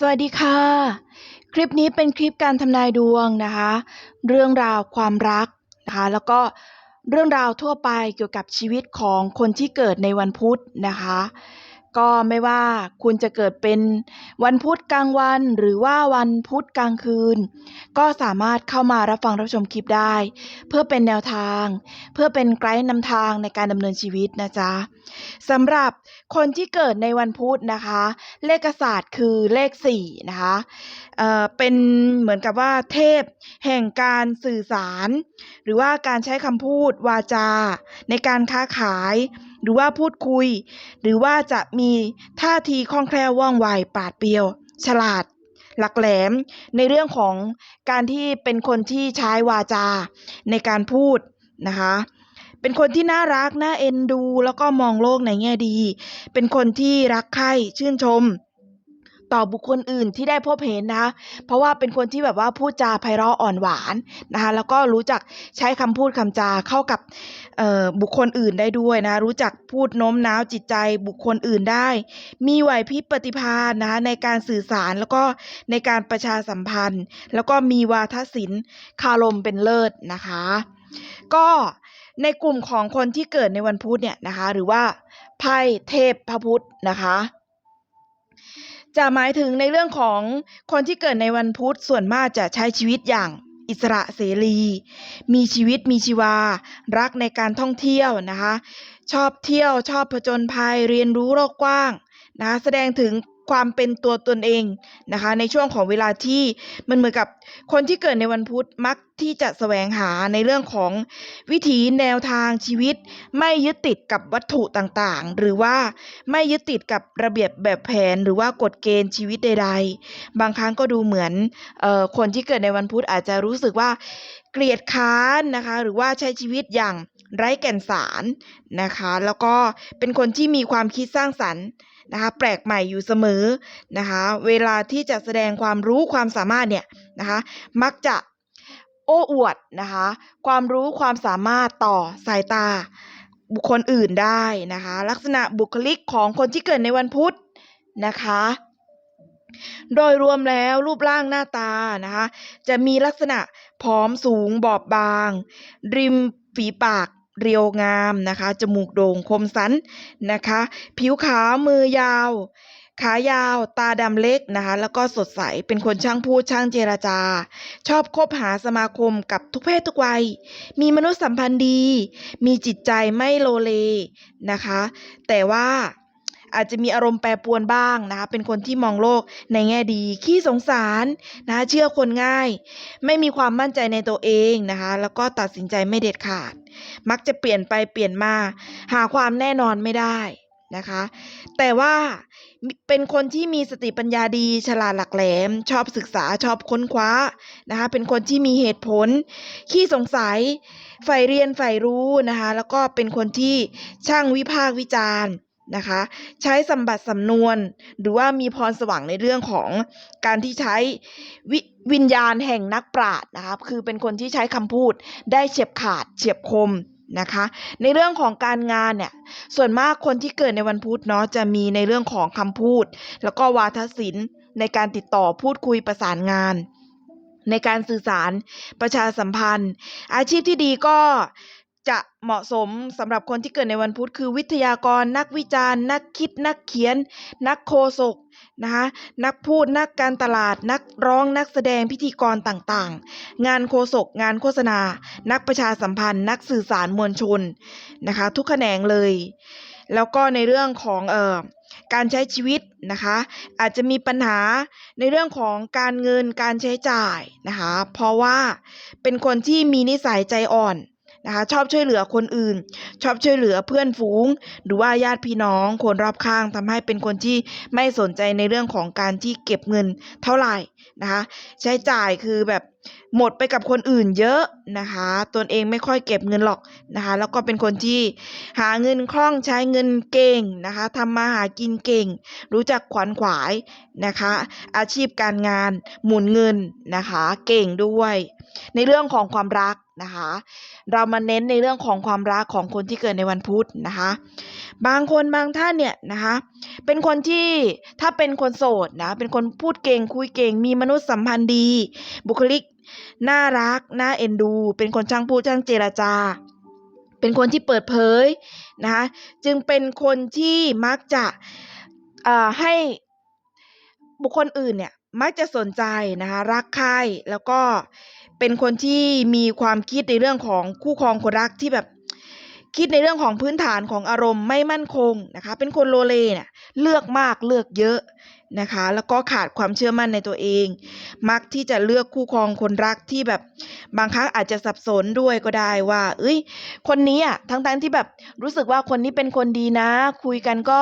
สวัสดีค่ะ คลิปนี้เป็นคลิปการทำนายดวงนะคะ เรื่องราวความรักนะคะ แล้วก็เรื่องราวทั่วไปเกี่ยวกับชีวิตของคนที่เกิดในวันพุธนะคะ ก็ไม่ว่าคุณจะเกิดเป็นวันพุธกลางวัน หรือว่าวันพุธกลางคืน ก็สามารถเข้ามารับฟังรับชมคลิปได้ เพื่อเป็นแนวทาง เพื่อเป็นไกด์นำทางในการดำเนินชีวิตนะจ๊ะสำหรับคนที่เกิดในวันพุธนะคะ เลขศาสตร์คือเลข4นะคะเอ่อเป็นเหมือนกับว่าเทพแห่งการสื่อสาร หรือว่าการใช้คำพูดวาจา ในการค้าขาย หรือว่าพูดคุย หรือว่าจะมีท่าทีคล่องแคล่วว่องไวปาดเปรียว ฉลาด หลักแหลม ในเรื่องของการที่เป็นคนที่ใช้วาจาในการพูดนะคะเป็นคนที่น่ารัก น่าเอ็นดู แล้วก็มองโลกในแง่ดี เป็นคนที่รักใคร่ชื่นชม ต่อบุคคลอื่นที่ได้พบเห็นนะคะเพราะว่าเป็นคนที่แบบว่าพูดจาไพเราะอ่อนหวานนะคะแล้วก็รู้จักใช้คำพูดคำจาเข้ากับบุคคลอื่นได้ด้วยนะรู้จักพูดโน้มน้าวจิตใจบุคคลอื่นได้ มีไหวพริบปฏิภาณนะคะในการสื่อสารแล้วก็ในการประชาสัมพันธ์ แล้วก็มีวาทศิลป์คารมเป็นเลิศนะคะ ก็ในกลุ่มของคนที่เกิดในวันพุธเนี่ยนะคะ หรือว่าไพ่เทพพระพุธนะคะ จะหมายถึงในเรื่องของคนที่เกิดในวันพุธส่วนมากจะใช้ชีวิตอย่างอิสระเสรี มีชีวิตมีชีวา รักในการท่องเที่ยวนะคะ ชอบเที่ยวชอบผจญภัยเรียนรู้โลกกว้างนะะแสดงถึง ความเป็นตัวตนเองนะคะ ในช่วงของเวลาที่มันเหมือนกับคนที่เกิดในวันพุธมักที่จะแสวงหาในเรื่องของวิถีแนวทางชีวิต ไม่ยึดติดกับวัตถุต่างๆ หรือว่าไม่ยึดติดกับระเบียบแบบแผนหรือว่ากฎเกณฑ์ชีวิตใด ๆ บางครั้งก็ดูเหมือนออคนที่เกิดในวันพุธอาจจะรู้สึกว่าเกลียดค้านนะคะ หรือว่าใช้ชีวิตอย่างไร้แก่นสารนะคะ แล้วก็เป็นคนที่มีความคิดสร้างสรรค์ นะคะแปลกใหม่อยู่เสมอนะคะเวลาที่จะแสดงความรู้ความสามารถเนี่ยนะคะมักจะโอ้อวดนะคะความรู้ความสามารถต่อสายตาบุคคลอื่นได้นะคะลักษณะบุคลิกของคนที่เกิดในวันพุธนะคะโดยรวมแล้วรูปร่างหน้าตานะคะจะมีลักษณะผอมสูงบอบบาง ริมฝีปาก เรียวงามนะคะ จมูกโด่งคมสันนะคะ ผิวขาวมือยาว ขายาวตาดำเล็กนะคะ แล้วก็สดใสเป็นคนช่างพูดช่างเจรจา ชอบคบหาสมาคมกับทุกเพศทุกวัย มีมนุษยสัมพันธ์ดี มีจิตใจไม่โลเลนะคะ แต่ว่า อาจจะมีอารมณ์แปรปรวนบ้างนะคะเป็นคนที่มองโลกในแง่ดี ขี้สงสารนะคะเชื่อคนง่าย ไม่มีความมั่นใจในตัวเองนะคะแล้วก็ตัดสินใจไม่เด็ดขาด มักจะเปลี่ยนไปเปลี่ยนมา หาความแน่นอนไม่ได้นะคะ แต่ว่าเป็นคนที่มีสติปัญญาดี ฉลาดหลักแหลม ชอบศึกษาชอบค้นคว้านะคะ เป็นคนที่มีเหตุผล ขี้สงสัยใฝ่เรียนใฝ่รู้นะคะ แล้วก็เป็นคนที่ช่างวิพากษ์วิจารณ์ นะคะ ใช้สัมบัติสำนวน หรือว่ามีพรสวรรค์ในเรื่องของการที่ใช้ววิญญาณแห่งนักปราชญ์นะคะคือเป็นคนที่ใช้คำพูดได้เฉียบขาดเฉียบคมนะคะ ในเรื่องของการงานเนี่ย ส่วนมากคนที่เกิดในวันพุธเนาะจะมีในเรื่องของคำพูด แล้วก็วาทศิลป์ในการติดต่อพูดคุยประสานงาน ในการสื่อสารประชาสัมพันธ์ อาชีพที่ดีก็ จะเหมาะสมสำหรับคนที่เกิดในวันพุธคือวิทยากร นักวิจารณ์ นักคิด นักเขียน นักโฆษกนะคะนักพูดนักการตลาด นักร้องนักแสดงพิธีกรต่างๆ งานโฆษกงานโฆษณา นักประชาสัมพันธ์ นักสื่อสารมวลชนนะคะ ทุกแขนงเลย แล้วก็ในเรื่องของเอ่อการใช้ชีวิตนะคะ อาจจะมีปัญหาในเรื่องของการเงินการใช้จ่ายนะคะ เพราะว่าเป็นคนที่มีนิสัยใจอ่อน นะคะชอบช่วยเหลือคนอื่น ชอบช่วยเหลือเพื่อนฝูง หรือว่าญาติพี่น้องคนรอบข้างทำให้เป็นคนที่ไม่สนใจในเรื่องของการที่เก็บเงินเท่าไหร่นะคะ ใช้จ่ายคือแบบหมดไปกับคนอื่นเยอะนะคะ ตนเองไม่ค่อยเก็บเงินหรอกนะคะ แล้วก็เป็นคนที่หาเงินคล่องใช้เงินเก่งนะคะทำมาหากินเก่ง รู้จักขวัญขวายนะคะ อาชีพการงานหมุนเงินนะคะ เก่งด้วย ในเรื่องของความรักนะคะ เรามาเน้นในเรื่องของความรักของคนที่เกิดในวันพุธนะคะ บางคนบางท่านเนี่ยนะคะ เป็นคนที่ถ้าเป็นคนโสดนะ เป็นคนพูดเก่งคุยเก่ง มีมนุษยสัมพันธ์ดี บุคลิก น่ารักน่าเอ็นดู เป็นคนช่างพูดช่างเจรจา เป็นคนที่เปิดเผยนะคะจึงเป็นคนที่มักจะให้บุคคลอื่นเนี่ยมักจะสนใจนะคะรักใครแล้วก็เป็นคนที่มีความคิดในเรื่องของคู่ครองคนรักที่แบบคิดในเรื่องของพื้นฐานของอารมณ์ไม่มั่นคงนะคะเป็นคนโลเลเนี่ยเลือกมากเลือกเยอะ นะคะ แล้วก็ขาดความเชื่อมั่นในตัวเอง มักที่จะเลือกคู่ครองคนรักที่แบบบางครั้งอาจจะสับสนด้วยก็ได้ว่า เอ้ย คนนี้อะทั้งๆที่แบบรู้สึกว่าคนนี้เป็นคนดีนะ คุยกันก็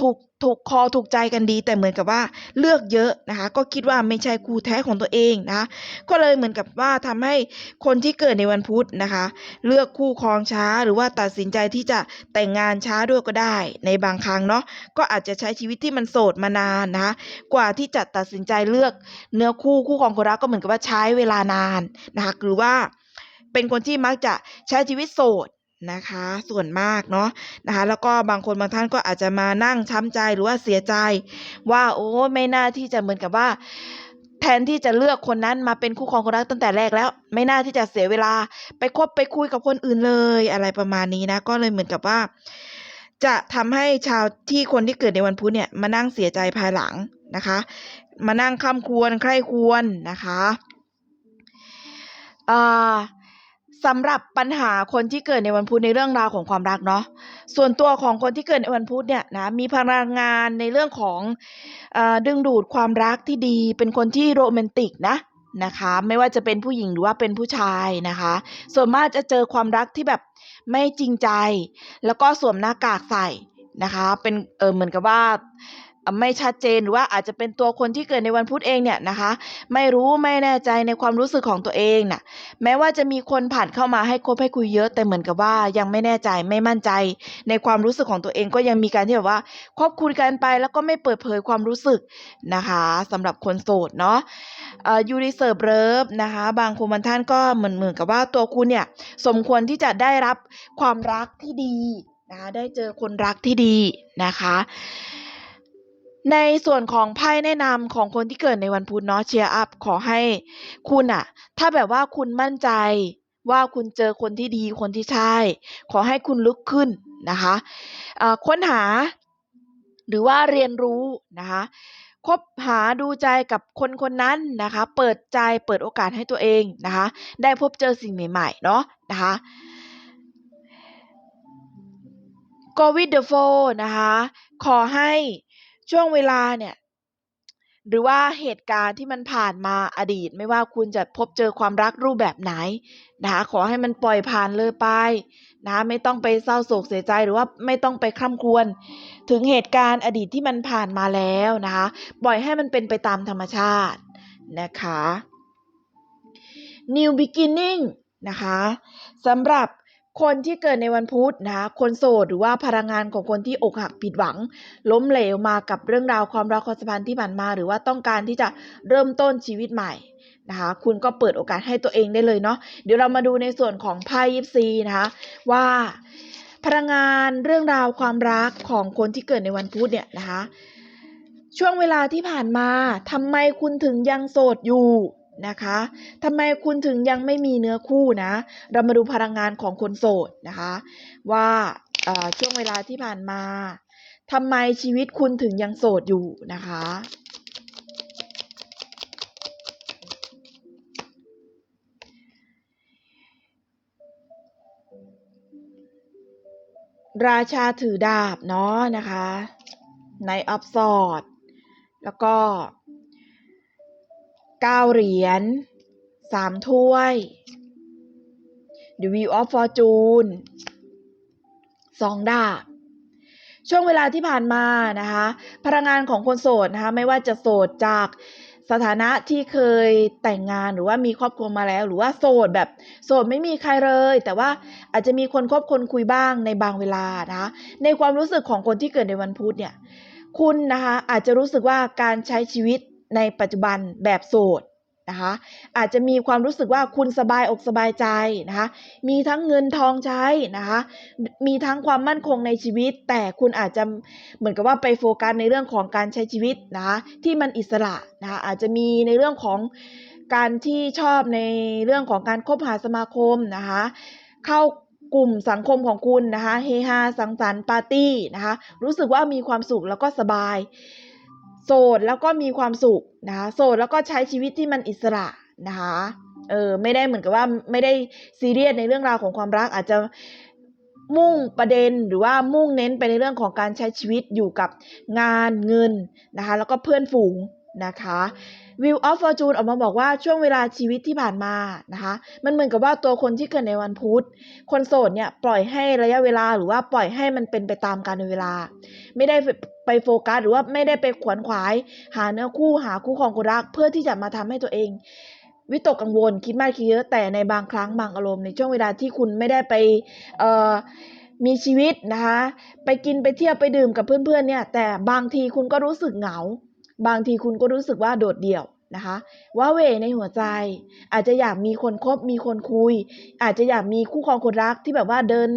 ถูก ถูกคอถูกใจกันดี แต่เหมือนกับว่าเลือกเยอะนะคะก็คิดว่าไม่ใช่คู่แท้ของตัวเองนะะก็เลยเหมือนกับว่าทำให้คนที่เกิดในวันพุธนะคะ เลือกคู่ครองช้าหรือว่าตัดสินใจที่จะแต่งงานช้าด้วยก็ได้ ในบางครั้งเนาะก็อาจจะใช้ชีวิตที่มันโสดมานานนะคะกว่าที่จะตัดสินใจเลือกเนื้อคู่คู่ครองคนรักก็เหมือนกับว่าใช้เวลานานนะคะหรือว่าเป็นคนที่มักจะใช้ชีวิตโสด นะคะ ส่วนมากเนาะนะคะ แล้วก็บางคนบางท่านก็อาจจะมานั่งช้ำใจหรือว่าเสียใจ ว่าโอ้ไม่น่าที่จะเหมือนกับว่า แทนที่จะเลือกคนนั้นมาเป็นคู่ครองคนรักตั้งแต่แรกแล้ว ไม่น่าที่จะเสียเวลาไปคบไปคุยกับคนอื่นเลยอะไรประมาณนี้นะ ก็เลยเหมือนกับว่า จะทำให้ชาวที่คนที่เกิดในวันพุธเนี่ยมานั่งเสียใจภายหลังนะคะ มานั่งคำควรใคร่ควรนะคะอ่า สำหรับปัญหาคนที่เกิดในวันพุธในเรื่องราวของความรักเนาะส่วนตัวของคนที่เกิดในวันพุธเนี่ยนะมีพลังงานในเรื่องของเออดึงดูดความรักที่ดี เป็นคนที่โรแมนติกนะนะคะไม่ว่าจะเป็นผู้หญิงหรือว่าเป็นผู้ชายนะคะ ส่วนมากจะเจอความรักที่แบบไม่จริงใจ แล้วก็สวมหน้ากากใส่นะคะเป็นเออเหมือนกับว่า ไม่ชัดเจนหรือว่าอาจจะเป็นตัวคนที่เกิดในวันพุธเองเนี่ยนะคะ ไม่รู้ไม่แน่ใจในความรู้สึกของตัวเองน่ะแม้ว่าจะมีคนผ่านเข้ามาให้คบให้คุยเยอะ แต่เหมือนกับว่ายังไม่แน่ใจไม่มั่นใจ ในความรู้สึกของตัวเองก็ยังมีการที่แบบว่าคบคุยกันไปแล้วก็ไม่เปิดเผยความรู้สึกนะคะสำหรับคนโสดเนาะยูริเซิร์ฟเลิฟนะคะ บางคนบางท่านก็เหมือนเหมือนกับว่าตัวคุณเนี่ยสมควรที่จะได้รับความรักที่ดีนะคะได้เจอคนรักที่ดีนะคะ ในส่วนของไพ่แนะนำของคนที่เกิดในวันพุธเนาะเชียร์อัพขอให้คุณอะถ้าแบบว่าคุณมั่นใจว่าคุณเจอคนที่ดีคนที่ใช่ ขอให้คุณลุกขึ้นนะคะเอ่อค้นหา หรือว่าเรียนรู้นะคะคบหาดูใจกับคนคนนั้นนะคะ เปิดใจเปิดโอกาสให้ตัวเองนะคะ ได้พบเจอสิ่งใหม่ๆเนาะนะคะ go with the flow นะคะ ขอให้ ช่วงเวลาเนี่ยหรือว่าเหตุการณ์ที่มันผ่านมาอดีต ไม่ว่าคุณจะพบเจอความรักรูปแบบไหนนะคะขอให้มันปล่อยผ่านเลยไปนะคะไม่ต้องไปเศร้าโศกเสียใจหรือว่าไม่ต้องไปคร่ำครวญถึงเหตุการณ์อดีตที่มันผ่านมาแล้วนะคะปล่อยให้มันเป็นไปตามธรรมชาตินะคะ New Beginning นะคะสำหรับ คนที่เกิดในวันพุธนะคะคนโสดหรือว่าพลังงานของคนที่อกหักผิดหวัง ล้มเหลวมากับเรื่องราวความรักความสัมพันธ์ที่ผ่านมา หรือว่าต้องการที่จะเริ่มต้นชีวิตใหม่นะคะคุณก็เปิดโอกาสให้ตัวเองได้เลยเนาะเดี๋ยวเรามาดูในส่วนของไพ่ยิปซีนะคะว่าพลังงานเรื่องราวความรักของคนที่เกิดในวันพุธเนี่ยนะคะ ช่วงเวลาที่ผ่านมาทำไมคุณถึงยังโสดอยู่ นะคะทำไมคุณถึงยังไม่มีเนื้อคู่นะ เรามาดูพลังงานของคนโสดนะคะ ว่าช่วงเวลาที่ผ่านมาทำไมชีวิตคุณถึงยังโสดอยู่นะคะ ราชาถือดาบเนาะนะคะในออฟสอด แล้วก็ เก้าเหรียญสามถ้วย The Wheel of Fortune สองดาบช่วงเวลาที่ผ่านมานะคะ พลังงานของคนโสดนะคะไม่ว่าจะโสดจากสถานะที่เคยแต่งงานหรือว่ามีครอบครัวมาแล้ว หรือว่าโสดแบบโสดไม่มีใครเลย แต่ว่าอาจจะมีคนคบคนคุยบ้างในบางเวลานะคะในความรู้สึกของคนที่เกิดในวันพุธเนี่ย คุณนะคะอาจจะรู้สึกว่าการใช้ชีวิต ในปัจจุบันแบบโสดนะคะอาจจะมีความรู้สึกว่าคุณสบายอกสบายใจนะคะมีทั้งเงินทองใช้นะคะมีทั้งความมั่นคงในชีวิต แต่คุณอาจจะเหมือนกับว่าไปโฟกัสในเรื่องของการใช้ชีวิตนะคะที่มันอิสระนะคะอาจจะมีในเรื่องของการที่ชอบในเรื่องของการคบหาสมาคมนะคะเข้ากลุ่มสังคมของคุณนะคะเฮฮาสังสรรค์ปาร์ตี้นะคะรู้สึกว่ามีความสุขแล้วก็สบาย โสดแล้วก็มีความสุขนะคะโสดแล้วก็ใช้ชีวิตที่มันอิสระนะคะเออไม่ได้เหมือนกับว่าไม่ได้ซีเรียสในเรื่องราวของความรักอาจจะมุ่งประเด็นหรือว่ามุ่งเน้นไปในเรื่องของการใช้ชีวิตอยู่กับงานเงินนะคะแล้วก็เพื่อนฝูง นะคะวิวออฟฟอร์จูนออกมาบอกว่าช่วงเวลาชีวิตที่ผ่านมานะคะ มันเหมือนกับว่าตัวคนที่เกิดในวันพุธ คนโสดเนี่ยปล่อยให้ระยะเวลาหรือว่าปล่อยให้มันเป็นไปตามกาลเวลา ไม่ได้ไปโฟกัสหรือว่าไม่ได้ไปขวนขวาย หาเนื้อคู่หาคู่ครองคนรักเพื่อที่จะมาทำให้ตัวเอง วิตกกังวลคิดมากคิดเยอะแต่ในบางครั้งบางอารมณ์ในช่วงเวลาที่คุณไม่ได้ไปเอ่อมีชีวิตนะคะ ไปกินไปเที่ยวไปดื่มกับเพื่อนๆเนี่ยแต่บางทีคุณก็รู้สึกเหงา บางทีคุณก็รู้สึกว่าโดดเดี่ยวนะคะว่าเหวในหัวใจ อาจจะอยากมีคนคบมีคนคุย อาจจะอยากมีคู่ครองคนรักที่แบบว่าเดิน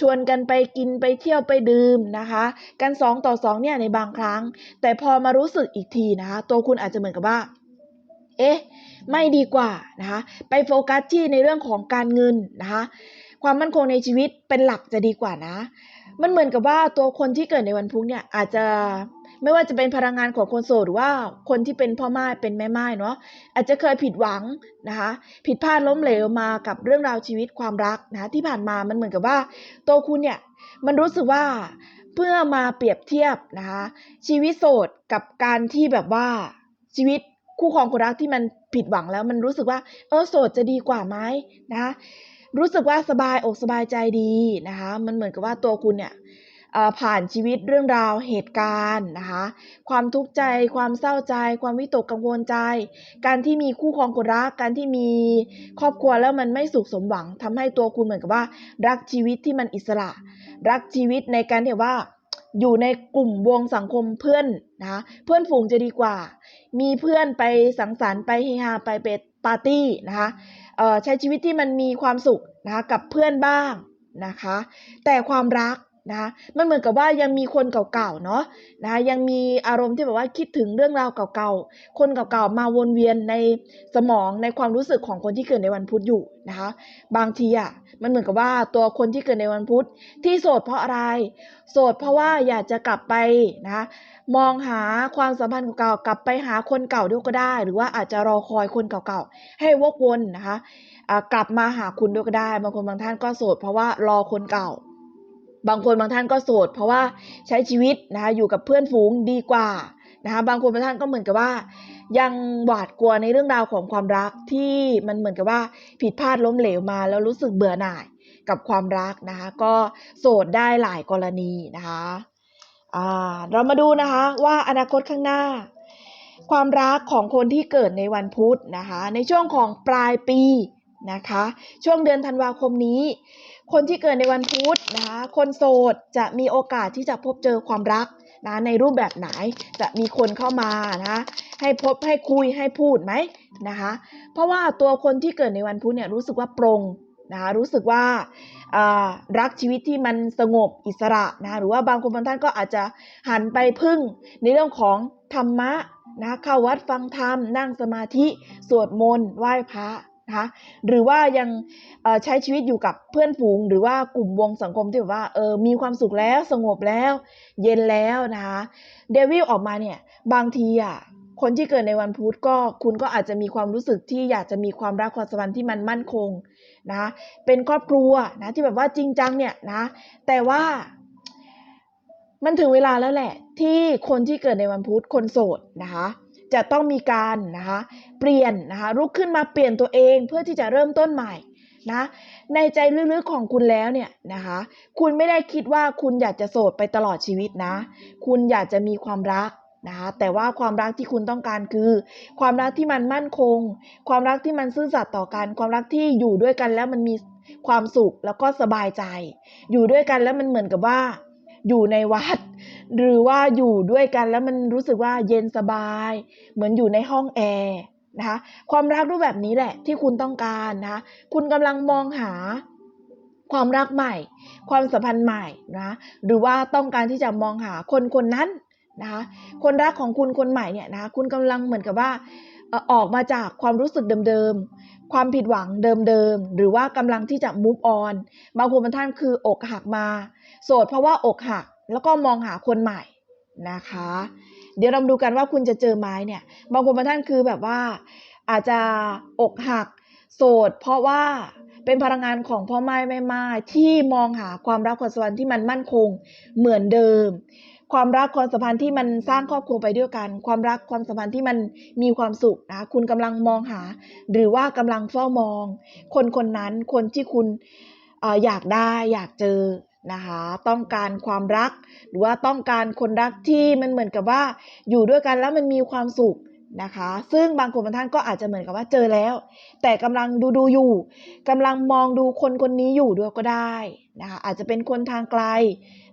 ชวนกันไปกินไปเที่ยวไปดื่มนะคะกันสองต่อสองเนี่ยในบางครั้ง แต่พอมารู้สึกอีกทีนะคะตัวคุณอาจจะเหมือนกับว่า เอ๊ะ ไม่ดีกว่านะคะไปโฟกัสที่ในเรื่องของการเงินนะคะความมั่นคงในชีวิตเป็นหลักจะดีกว่านะ มันเหมือนกับว่าตัวคนที่เกิดในวันพุธเนี่ยอาจจะ ไม่ว่าจะเป็นพลังงานของคนโสดหรือว่าคนที่เป็นพ่อไม้เป็นแม่ไม้เนาะอาจจะเคยผิดหวังนะคะผิดพลาดล้มเหลวมากับเรื่องราวชีวิตความรักนะที่ผ่านมามันเหมือนกับว่าตัวคุณเนี่ยมันรู้สึกว่าเพื่อมาเปรียบเทียบนะคะชีวิตโสดกับการที่แบบว่าชีวิตคู่ครองคนรักที่มันผิดหวังแล้วมันรู้สึกว่าเออโสดจะดีกว่าไหมนะะรู้สึกว่าสบายอกสบายใจดีนะคะมันเหมือนกับว่าตัวคุณเนี่ย ผ่านชีวิตเรื่องราวเหตุการณ์นะคะ ความทุกข์ใจ ความเศร้าใจ ความวิตกกังวลใจ การที่มีคู่ครองคนรัก การที่มีครอบครัวแล้วมันไม่สุขสมหวังทำให้ตัวคุณเหมือนกับว่า รักชีวิตที่มันอิสระ รักชีวิตในการที่ว่าอยู่ในกลุ่มวงสังคมเพื่อนนะะเพื่อนฝูงจะดีกว่า มีเพื่อนไปสังสรรค์ไปเฮฮาไปเปปาร์ตี้นะคะใช้ชีวิตที่มันมีความสุขนะคะกับเพื่อนบ้างนะคะ แต่ความรัก นะคะมันเหมือนกับว่ายังมีคนเก่าๆเนาะนะคะยังมีอารมณ์ที่แบบว่าคิดถึงเรื่องราวเก่าๆ คนเก่าๆมาวนเวียนในสมองในความรู้สึกของคนที่เกิดในวันพุธอยู่นะคะบางทีอะมันเหมือนกับว่าตัวคนที่เกิดในวันพุธที่โสดเพราะอะไร โสดเพราะว่าอยากจะกลับไปนะคะมองหาความสัมพันธ์เก่าๆกลับไปหาคนเก่าด้วยก็ได้ หรือว่าอาจจะรอคอยคนเก่าๆให้วกวนนะคะกลับมาหาคุณด้วยก็ได้บางคนบางท่านก็โสดเพราะว่ารอคนเก่า บางคนบางท่านก็โสด เพราะว่าใช้ชีวิตนะคะอยู่กับเพื่อนฝูงดีกว่านะคะบางคนบางท่านก็เหมือนกับว่า ยังหวาดกลัวในเรื่องราวของความรักที่มันเหมือนกับว่าผิดพลาดล้มเหลวมาแล้วรู้สึกเบื่อหน่ายกับความรักนะคะก็โสดได้หลายกรณีนะคะเรามาดูนะคะว่าอนาคตข้างหน้า ความรักของคนที่เกิดในวันพุธนะคะในช่วงของปลายปีนะคะช่วงเดือนธันวาคมนี้ คนที่เกิดในวันพุธนะคะคนโสดจะมีโอกาสที่จะพบเจอความรักนะในรูปแบบไหนจะมีคนเข้ามานะให้พบให้คุยให้พูดไหมนะคะเพราะว่าตัวคนที่เกิดในวันพุธเนี่ยรู้สึกว่าปรงนะคะรู้สึกว่ารักชีวิตที่มันสงบอิสระนะหรือว่าบางคนบางท่านก็อาจจะหันไปพึ่งในเรื่องของธรรมะนะเข้าวัดฟังธรรมนั่งสมาธิ สวดมนต์ไหว้พระ นะคะหรือว่ายังใช้ชีวิตอยู่กับเพื่อนฝูง หรือว่ากลุ่มวงสังคมที่แบบว่าเออมีความสุขแล้วสงบแล้ว เย็นแล้วนะคะเดวิลออกมาเนี่ยบางทีอะคนที่เกิดในวันพุธก็คุณก็อาจจะมีความรู้สึกที่อยากจะมีความรักความสัมพันธ์ที่มันมั่นคงนะเป็นครอบครัวนะที่แบบว่าจริงจังเนี่ยนะแต่ว่า มันถึงเวลาแล้วแหละ ที่คนที่เกิดในวันพุธคนโสดนะคะ จะต้องมีการนะคะเปลี่ยนนะคะลุกขึ้นมาเปลี่ยนตัวเองเพื่อที่จะเริ่มต้นใหม่นะในใจลึกๆของคุณแล้วเนี่ยนะคะคุณไม่ได้คิดว่าคุณอยากจะโสดไปตลอดชีวิตนะ คุณอยากจะมีความรักนะคะแต่ว่าความรักที่คุณต้องการคือ ความรักที่มันมั่นคง ความรักที่มันซื่อสัตย์ต่อกันความรักที่อยู่ด้วยกันแล้วมันมีความสุขแล้วก็สบายใจ อยู่ด้วยกันแล้วมันเหมือนกับว่า อยู่ในวัด หรือว่าอยู่ด้วยกันแล้วมันรู้สึกว่าเย็นสบาย เหมือนอยู่ในห้องแอร์นะคะความรักรูปแบบนี้แหละที่คุณต้องการนะคะคุณกำลังมองหาความรักใหม่ ความสัมพันธ์ใหม่นะหรือว่าต้องการที่จะมองหาคนคนนั้นนะคะคนรักของคุณคนใหม่เนี่ยนะคะคุณกำลังเหมือนกับว่าออกมาจากความรู้สึกเดิมๆ ความผิดหวังเดิมๆ หรือว่ากำลังที่จะ move on บางคนบางท่านคืออกหักมา โสดเพราะว่าอกหักแล้วก็มองหาคนใหม่นะคะ เดี๋ยวเราดูกันว่าคุณจะเจอไหมเนี่ย บางคนบางท่านคือแบบว่าอาจจะอกหัก โสด เพราะว่าเป็นพลังงานของพ่อไม้แม่ไม้ที่มองหาความรักความสัมพันธ์ที่มันมั่นคงเหมือนเดิม ความรักความสัมพันธ์ที่มันสร้างครอบครัวไปด้วยกัน ความรักความสัมพันธ์ที่มันมีความสุขนะคุณกำลังมองหา หรือว่ากำลังเฝ้ามอง คนคนนั้นคนที่คุณเอ่ออยากได้อยากเจอ นะคะต้องการความรัก หรือว่าต้องการคนรักที่มันเหมือนกับว่าอยู่ด้วยกันแล้วมันมีความสุขนะคะ ซึ่งบางคนบางท่านก็อาจจะเหมือนกับว่าเจอแล้ว แต่กำลังดูดูอยู่กำลังมองดูคนคนนี้อยู่ด้วยก็ได้นะคะอาจจะเป็นคนทางไกล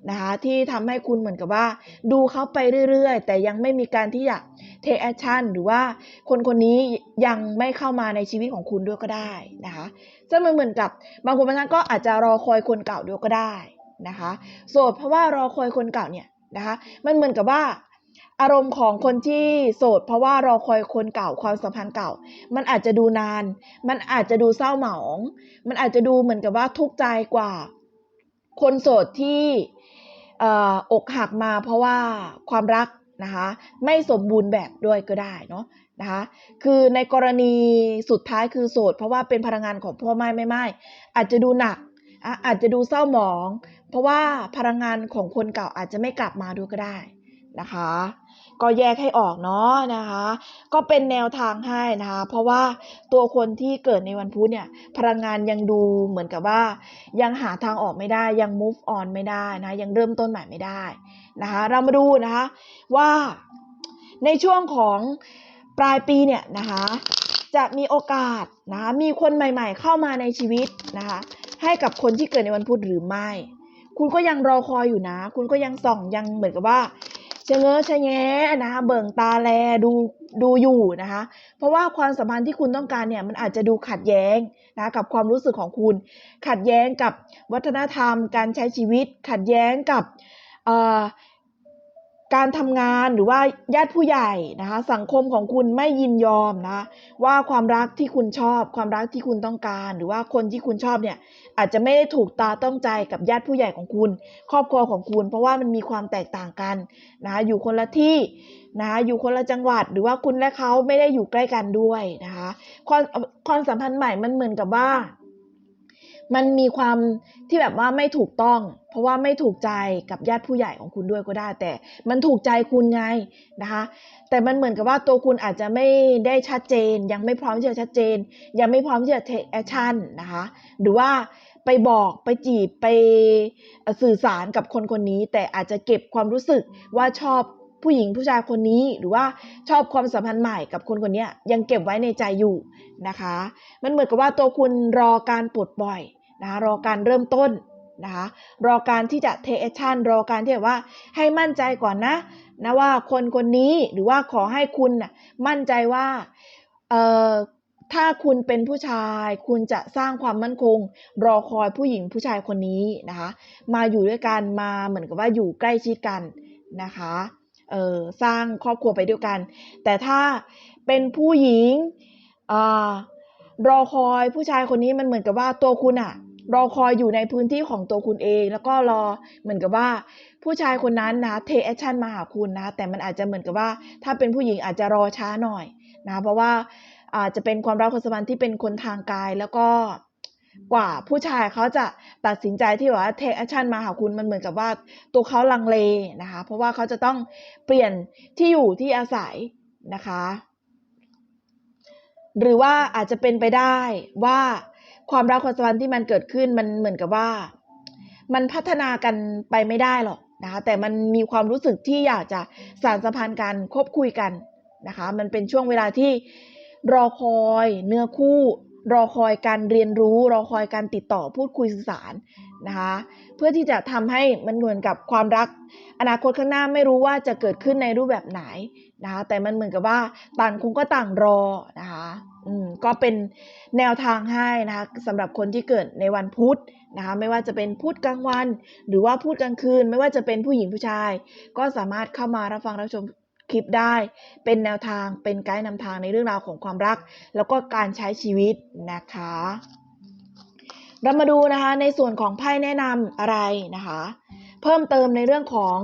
นะคะที่ทำให้คุณเหมือนกับว่า ดูเขาไปเรื่อยๆ แต่ยังไม่มีการที่อยาก take action หรือว่าคนคนนี้ยังไม่เข้ามาในชีวิตของคุณด้วยก็ได้นะคะซึ่งมันเหมือนกับบางคนบางท่านก็อาจจะรอคอยคนเก่าด้วยก็ได้ นะคะโสดเพราะว่ารอคอยคนเก่าเนี่ยนะคะมันเหมือนกับว่าอารมณ์ของคนที่โสด เพราะว่ารอคอยคนเก่าความสัมพันธ์เก่า มันอาจจะดูนาน มันอาจจะดูเศร้าหมอง มันอาจจะดูเหมือนกับว่าทุกข์ใจกว่า คนโสดที่เอ่ออกหักมาเพราะว่าความรักนะคะไม่สมบูรณ์แบบด้วยก็ได้เนาะนะคะคือในกรณีสุดท้ายคือโสด เพราะว่าเป็นพลังงานของพ่อไม้ไม่ไม้อาจจะดูหนักอาจจะดูเศร้าหมอง เพราะว่าพลังงานของคนเก่าอาจจะไม่กลับมาด้วยก็ได้นะคะ ก็แยกให้ออกเนาะนะคะ ก็เป็นแนวทางให้นะคะ เพราะว่าตัวคนที่เกิดในวันพุธเนี่ย พลังงานยังดูเหมือนกับว่า ยังหาทางออกไม่ได้ยัง move on ไม่ได้นะยังเริ่มต้นใหม่ไม่ได้นะคะ เรามาดูนะคะว่าในช่วงของปลายปีเนี่ยนะคะจะมีโอกาสนะคะมีคนใหม่ๆ เข้ามาในชีวิตนะคะให้กับคนที่เกิดในวันพุธหรือไม่ คุณก็ยังรอคอยอยู่นะ คุณก็ยังส่องยังเหมือนกับว่าเชงเง้อชะแงะนะคะเบิ่งตาแลดูดูอยู่นะคะ เพราะว่าความสัมพันธ์ที่คุณต้องการเนี่ยมันอาจจะดูขัดแย้งนะกับความรู้สึกของคุณ ขัดแย้งกับวัฒนธรรม การใช้ชีวิต ขัดแย้งกับเอ่อ การทำงานหรือว่าญาติผู้ใหญ่นะคะสังคมของคุณไม่ยินยอมนะว่าความรักที่คุณชอบ ความรักที่คุณต้องการ หรือว่าคนที่คุณชอบเนี่ยอาจจะไม่ได้ถูกตาต้องใจกับญาติผู้ใหญ่ของคุณ ครอบครัวของคุณ เพราะว่ามันมีความแตกต่างกันนะะอยู่คนละที่นะคะอยู่คนละจังหวัดหรือว่าคุณและเขาไม่ได้อยู่ใกล้กันด้วยนะคะความความสัมพันธ์ใหม่มันเหมือนกับว่า มันมีความที่แบบว่าไม่ถูกต้อง เพราะว่าไม่ถูกใจกับญาติผู้ใหญ่ของคุณด้วยก็ได้ แต่มันถูกใจคุณไงนะคะ แต่มันเหมือนกับว่าตัวคุณอาจจะไม่ได้ชัดเจน ยังไม่พร้อมที่จะชัดเจน ยังไม่พร้อมที่จะ take action นะคะ หรือว่าไปบอกไปจีบไปสื่อสารกับคนคนนี้ แต่อาจจะเก็บความรู้สึกว่าชอบ ผู้หญิงผู้ชายคนนี้หรือว่าชอบความสัมพันธ์ใหม่กับคนคนนี้ยังเก็บไว้ในใจอยู่นะคะ มันเหมือนกับว่าตัวคุณรอการปลดปล่อยนะคะรอการเริ่มต้นนะคะรอการที่จะ take action รอการที่แบบว่าให้มั่นใจก่อนนะนะว่าคนคนนี้หรือว่าขอให้คุณนะมั่นใจว่าเอ่อถ้าคุณเป็นผู้ชาย คุณจะสร้างความมั่นคง รอคอยผู้หญิงผู้ชายคนนี้นะคะ มาอยู่ด้วยกันมาเหมือนกับว่าอยู่ใกล้ชิดกันนะคะ เออสร้างครอบครัวไปด้วยกัน แต่ถ้าเป็นผู้หญิงอรอคอยผู้ชายคนนี้มันเหมือนกับว่าตัวคุณอะรอคอยอยู่ในพื้นที่ของตัวคุณเอง แล้วก็รอเหมือนกับว่า ผู้ชายคนนั้นนะเทแอคชั่นมาหาคุณนะ แต่มันอาจจะเหมือนกับว่า ถ้าเป็นผู้หญิงอาจจะรอช้าหน่อยนะ เพราะว่าอาจจะเป็นความรักความสัมพันธ์ที่เป็นคนทางกายแล้วก็ กว่าผู้ชายเขาจะตัดสินใจที่ว่าเทคแอคชั่นมาหาคุณมันเหมือนกับว่าตัวเขาลังเลนะคะ เพราะว่าเขาจะต้องเปลี่ยนที่อยู่ที่อาศัยนะคะ หรือว่าอาจจะเป็นไปได้ว่าความรักความสัมพันธ์ที่มันเกิดขึ้นมันเหมือนกับว่า มันพัฒนากันไปไม่ได้หรอกนะคะแต่มันมีความรู้สึกที่อยากจะสานสัมพันธ์กันคบคุยกันนะคะ มันเป็นช่วงเวลาที่รอคอยเนื้อคู่ รอคอยการเรียนรู้ รอคอยการติดต่อพูดคุยสื่อสารนะคะเพื่อที่จะทำให้มันเหมือนกับความรัก อนาคตข้างหน้าไม่รู้ว่าจะเกิดขึ้นในรูปแบบไหนนะคะแต่มันเหมือนกับว่าต่างคงก็ต่างรอนะคะอืมก็เป็นแนวทางให้นะคะสำหรับคนที่เกิดในวันพุธนะคะไม่ว่าจะเป็นพุธกลางวัน หรือว่าพุธกลางคืน ไม่ว่าจะเป็นผู้หญิงผู้ชาย ก็สามารถเข้ามารับฟังรับชม คลิปได้ เป็นแนวทางเป็นไกด์นำทางในเรื่องราวของความรัก แล้วก็การใช้ชีวิตนะคะ เรามาดูนะคะในส่วนของไพ่แนะนำอะไรนะคะ เพิ่มเติมในเรื่องของ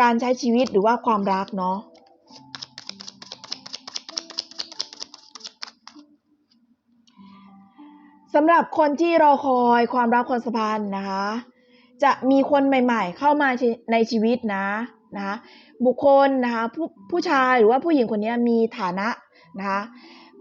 การใช้ชีวิตหรือว่าความรักเนาะสำหรับคนที่รอคอยความรักความสัมพันธ์นะคะ จะมีคนใหม่ ๆ เข้ามาในชีวิตนะ นะคะบุคคลนะคะผู้ผู้ชายหรือว่าผู้หญิงคนนี้มีฐานะนะคะ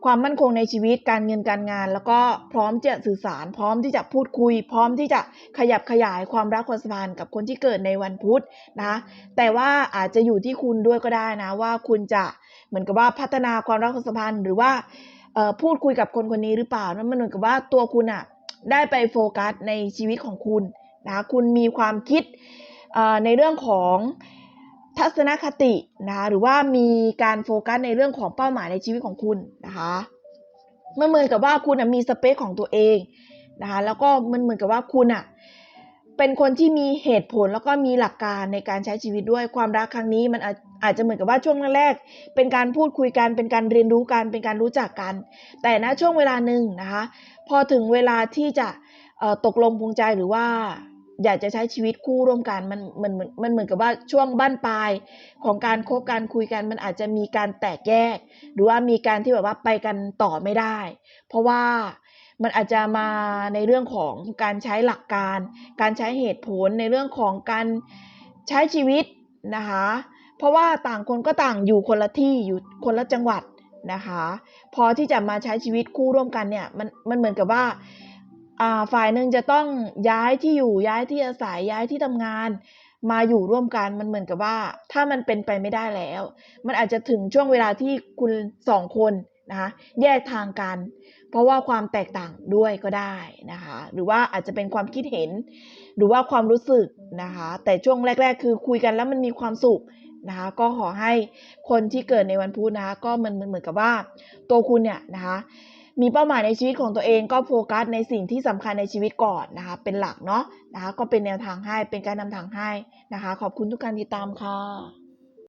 ความมั่นคงในชีวิตการเงินการงาน แล้วก็พร้อมจะสื่อสาร พร้อมที่จะพูดคุย พร้อมที่จะขยับขยายความรักความสัมพันธ์กับคนที่เกิดในวันพุธนะแต่ว่าอาจจะอยู่ที่คุณด้วยก็ได้นะว่าคุณจะเหมือนกับว่าพัฒนาความรักความสัมพันธ์หรือว่าพูดคุยกับคนคนนี้หรือเปล่านั่นมันเหมือนกับว่าตัวคุณอะได้ไปโฟกัสในชีวิตของคุณนะคะคุณมีความคิดในเรื่องของ ทัศนคตินะคะหรือว่ามีการโฟกัสในเรื่องของเป้าหมายในชีวิตของคุณนะคะมันเหมือนกับว่าคุณอะมีสเปคของตัวเองนะคะแล้วก็มันเหมือนกับว่าคุณอะเป็นคนที่มีเหตุผลแล้วก็มีหลักการในการใช้ชีวิตด้วยความรักครั้งนี้ มันอาจอาจจะเหมือนกับว่าช่วงแรกๆเป็นการพูดคุยกันเป็นการเรียนรู้กันเป็นการรู้จักกัน แต่ณช่วงเวลาหนึ่งนะคะพอถึงเวลาที่จะตกลงปลงใจหรือว่า อยากจะใช้ชีวิตคู่ร่วมกันมันมันมันมันเหมือนกับว่าช่วงบั้นปลายของการคบการคุยกันมันอาจจะมีการแตกแยก หรือว่ามีการที่แบบว่าไปกันต่อไม่ได้ เพราะว่ามันอาจจะมาในเรื่องของการใช้หลักการ การใช้เหตุผลในเรื่องของการใช้ชีวิตนะคะ เพราะว่าต่างคนก็ต่างอยู่คนละที่อยู่คนละจังหวัดนะคะ พอที่จะมาใช้ชีวิตคู่ร่วมกันเนี่ยมันมันเหมือนกับว่า ฝ่ายหนึ่งจะต้องย้ายที่อยู่ย้ายที่อาศัยย้ายที่ทำงานมาอยู่ร่วมกันมันเหมือนกับว่า ถ้ามันเป็นไปไม่ได้แล้ว มันอาจจะถึงช่วงเวลาที่คุณสองคนนะคะแยกทางกัน เพราะว่าความแตกต่างด้วยก็ได้นะคะหรือว่าอาจจะเป็นความคิดเห็น หรือว่าความรู้สึกนะคะแต่ช่วงแรก ๆ คือคุยกันแล้วมันมีความสุขนะคะก็ขอให้คนที่เกิดในวันพุธนะคะก็มันมันเหมือนกับว่าตัวคุณเนี่ยนะคะ มีเป้าหมายในชีวิตของตัวเองก็โฟกัสในสิ่งที่สำคัญในชีวิตก่อนนะคะ เป็นหลักเนาะนะคะ ก็เป็นแนวทางให้เป็นการนำทางให้นะคะ ขอบคุณทุกการติดตามค่ะ